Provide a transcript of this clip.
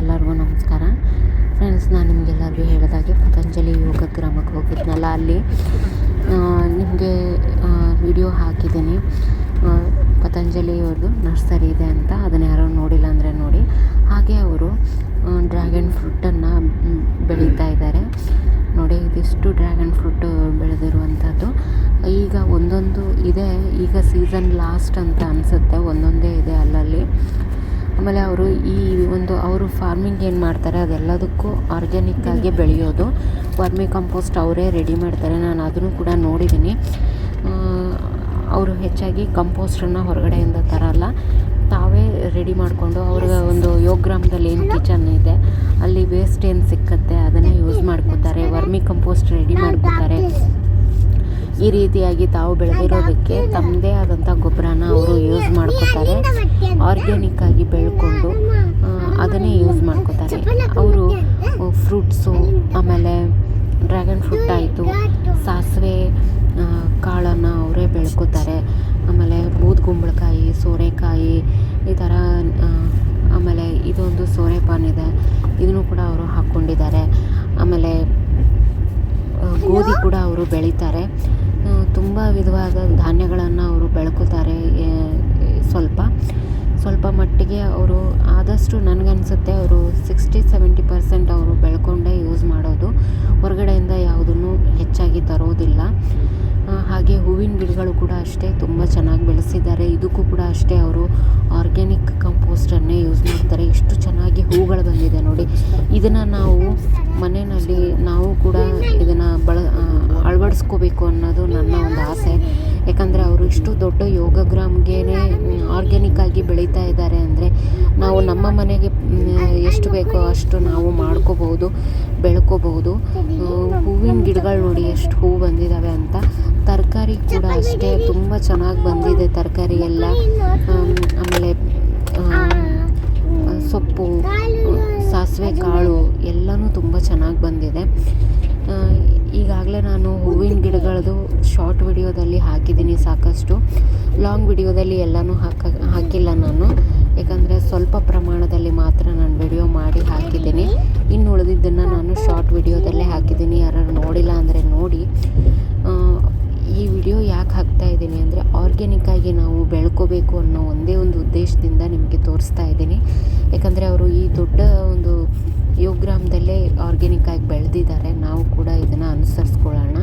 ಎಲ್ಲರಿಗೂ ನಮಸ್ಕಾರ. ಫ್ರೆಂಡ್ಸ್ ನಾನು ನಿಮಗೆಲ್ಲರಿಗೂ ಹೇಳಿದಾಗೆ ಪತಂಜಲಿ ಯೋಗ ಗ್ರಾಮಕ್ಕೆ ಹೋಗಿದ್ನಲ್ಲ ಅಲ್ಲಿ. ನಿಮಗೆ ವಿಡಿಯೋ ಹಾಕಿದ್ದೀನಿ. ಪತಂಜಲಿ ಪತಂಜಲಿಯವ್ರದ್ದು ನರ್ಸರಿ ಇದೆ ಅಂತ. ಅದನ್ನು ಯಾರೋ ನೋಡಿಲ್ಲ ಅಂದರೆ ನೋಡಿ. ಹಾಗೆ ಅವರು ಡ್ರ್ಯಾಗನ್ ಫ್ರೂಟನ್ನು ಬೆಳೀತಾ ಇದ್ದಾರೆ. ನೋಡಿ, ಇದಿಷ್ಟು ಡ್ರ್ಯಾಗನ್ ಫ್ರೂಟ್ ಬೆಳೆದಿರುವಂಥದ್ದು. ಈಗ ಒಂದೊಂದು ಇದೆ. ಈಗ ಸೀಸನ್ ಲಾಸ್ಟ್ ಅಂತ ಅನಿಸುತ್ತೆ. ಒಂದೊಂದೇ ಇದೆ ಅಲ್ಲಲ್ಲಿ. ಆಮೇಲೆ ಅವರು ಈ ಒಂದು ಅವರು ಫಾರ್ಮಿಂಗ್ ಏನು ಮಾಡ್ತಾರೆ, ಅದೆಲ್ಲದಕ್ಕೂ ಆರ್ಗ್ಯಾನಿಕ್ ಆಗಿ ಬೆಳೆಯೋದು. ವರ್ಮಿ ಕಂಪೋಸ್ಟ್ ಅವರೇ ರೆಡಿ ಮಾಡ್ತಾರೆ, ನಾನು ಅದನ್ನು ಕೂಡ ನೋಡಿದ್ದೀನಿ ಅವರು ಹೆಚ್ಚಾಗಿ ಕಂಪೋಸ್ಟನ್ನು ಹೊರಗಡೆಯಿಂದ ತರಲ್ಲ. ತಾವೇ ರೆಡಿ ಮಾಡಿಕೊಂಡು ಅವ್ರಿಗೆ ಒಂದು ಯೋಗ ಗ್ರಾಮದಲ್ಲಿ ಏನು ಕಿಚನ್ ಇದೆ, ಅಲ್ಲಿ ವೇಸ್ಟ್ ಏನು ಸಿಕ್ಕತ್ತೆ, ಅದನ್ನೇ ಯೂಸ್ ಮಾಡ್ಕೋತಾರೆ ವರ್ಮಿ ಕಂಪೋಸ್ಟ್ ರೆಡಿ ಮಾಡ್ಕೋತಾರೆ ಈ ರೀತಿಯಾಗಿ ತಾವು ಬೆಳೆದಿರೋದಕ್ಕೆ ತಮ್ಮದೇ ಆದಂಥ ಗೊಬ್ಬರನ ಅವರು ಯೂಸ್ ಮಾಡ್ಕೋತಾರೆ. ಆರ್ಗ್ಯಾನಿಕ್ ಆಗಿ ಬೆಳ್ಕೊಂಡು ಅದನ್ನೇ ಯೂಸ್ ಮಾಡ್ಕೋತಾರೆ. ಅವರು ಫ್ರೂಟ್ಸು ಆಮೇಲೆ ಡ್ರ್ಯಾಗನ್ ಫ್ರೂಟ್ ಆಯಿತು, ಸಾಸಿವೆ ಕಾಳನ್ನು ಅವರೇ ಬೆಳ್ಕೋತಾರೆ. ಆಮೇಲೆ ಬೂದ್ಗುಂಬಳಕಾಯಿ ಸೋರೆಕಾಯಿ, ಈ ಥರ ಆಮೇಲೆ ಇದೊಂದು ಸೋರೆಪಾನ್ ಇದೆ. ಇದನ್ನು ಕೂಡ ಅವರು ಹಾಕ್ಕೊಂಡಿದ್ದಾರೆ ಆಮೇಲೆ ಗೋಧಿ ಕೂಡ ಅವರು ಬೆಳೀತಾರೆ. ತುಂಬ ವಿಧವಾದ ಧಾನ್ಯಗಳನ್ನು ಅವರು ಬೆಳ್ಕೊತಾರೆ ಸ್ವಲ್ಪ. ಸ್ವಲ್ಪ ಮಟ್ಟಿಗೆ ಅವರು ಆದಷ್ಟು ನನಗನ್ಸುತ್ತೆ ಅವರು ಸಿಕ್ಸ್ಟಿ, ಸೆವೆಂಟಿ ಪರ್ಸೆಂಟ್ ಅವರು ಬೆಳ್ಕೊಂಡೇ ಯೂಸ್ ಮಾಡೋದು. ಹೊರಗಡೆಯಿಂದ ಯಾವುದನ್ನು ಹೆಚ್ಚಾಗಿ ತರೋದಿಲ್ಲ. ಹಾಗೆ ಹೂವಿನ ಗಿಡಗಳು ಕೂಡ ಅಷ್ಟೇ ತುಂಬ ಚೆನ್ನಾಗಿ ಬೆಳೆಸಿದ್ದಾರೆ. ಇದಕ್ಕೂ ಕೂಡ ಅಷ್ಟೇ ಅವರು ಮಾಡ್ತಾರೆ ಎಷ್ಟು ಚೆನ್ನಾಗಿ ಹೂಗಳು ಬಂದಿದೆ ನೋಡಿ. ಇದನ್ನು ನಾವು ಮನೆಯಲ್ಲಿ ನಾವು ಕೂಡ ಇದನ್ನು ಬಳ ಅಳವಡಿಸ್ಕೋಬೇಕು ಅನ್ನೋದು ನನ್ನ ಒಂದು ಆಸೆ. ಯಾಕಂದರೆ ಅವರು ಇಷ್ಟು ದೊಡ್ಡ ಯೋಗ ಗ್ರಾಮ್ಗೆ ಆರ್ಗ್ಯಾನಿಕ್ ಆಗಿ ಬೆಳೀತಾ ಇದ್ದಾರೆ ಅಂದರೆ ನಾವು ನಮ್ಮ ಮನೆಗೆ ಎಷ್ಟು ಬೇಕೋ ಅಷ್ಟು ನಾವು ಮಾಡ್ಕೋಬಹುದು ಬೆಳ್ಕೋಬಹುದು. ಹೂವಿನ ಗಿಡಗಳು ನೋಡಿ ಎಷ್ಟು ಹೂವು ಬಂದಿದ್ದಾವೆ ಅಂತ. ತರಕಾರಿ ಕೂಡ ಅಷ್ಟೇ ತುಂಬ ಚೆನ್ನಾಗಿ ಬಂದಿದೆ ತರಕಾರಿ ಎಲ್ಲ. ಆಮ್, ಆಮೇಲೆ ಸೊಪ್ಪು ಸಾಸಿವೆ ಕಾಳು ಎಲ್ಲನೂ ತುಂಬ ಚೆನ್ನಾಗಿ ಬಂದಿದೆ. ಈಗಾಗಲೇ ನಾನು ಹೂವಿನ ಗಿಡಗಳದ್ದು ಶಾರ್ಟ್ ವಿಡಿಯೋದಲ್ಲಿ ಹಾಕಿದ್ದೀನಿ ಸಾಕಷ್ಟು. ಲಾಂಗ್ ವಿಡಿಯೋದಲ್ಲಿ ಎಲ್ಲನೂ ಹಾಕ ಹಾಕಿಲ್ಲ ನಾನು. ಯಾಕಂದರೆ ಸ್ವಲ್ಪ ಪ್ರಮಾಣದಲ್ಲಿ ಮಾತ್ರ ನಾನು ವಿಡಿಯೋ ಮಾಡಿ ಹಾಕಿದ್ದೀನಿ. ಇನ್ನು ಉಳಿದಿದ್ದನ್ನು ನಾನು ಶಾರ್ಟ್ ವಿಡಿಯೋದಲ್ಲೇ ಹಾಕಿದ್ದೀನಿ. ಯಾರು ನೋಡಿಲ್ಲ ಅಂದರೆ ನೋಡಿ. ಈ ವಿಡಿಯೋ ಯಾಕೆ ಹಾಕ್ತಾ ಇದ್ದೀನಿ ಅಂದರೆ ಆರ್ಗ್ಯಾನಿಕ್ಕಾಗಿ ನಾವು ಬೆಳ್ಕೋಬೇಕು ಅನ್ನೋ ಒಂದೇ ಒಂದು ಉದ್ದೇಶದಿಂದ ನಿಮಗೆ ತೋರಿಸ್ತಾ ಇದ್ದೀನಿ. ಯಾಕಂದರೆ ಅವರು ಈ ದೊಡ್ಡ ಒಂದು ಯೋಗ್ರಾಮದಲ್ಲೇ ಆರ್ಗ್ಯಾನಿಕ್ ಆಗಿ ಬೆಳೆದಿದ್ದಾರೆ. ನಾವು ಕೂಡ ಇದನ್ನು ಅನುಸರಿಸ್ಕೊಳ್ಳೋಣ.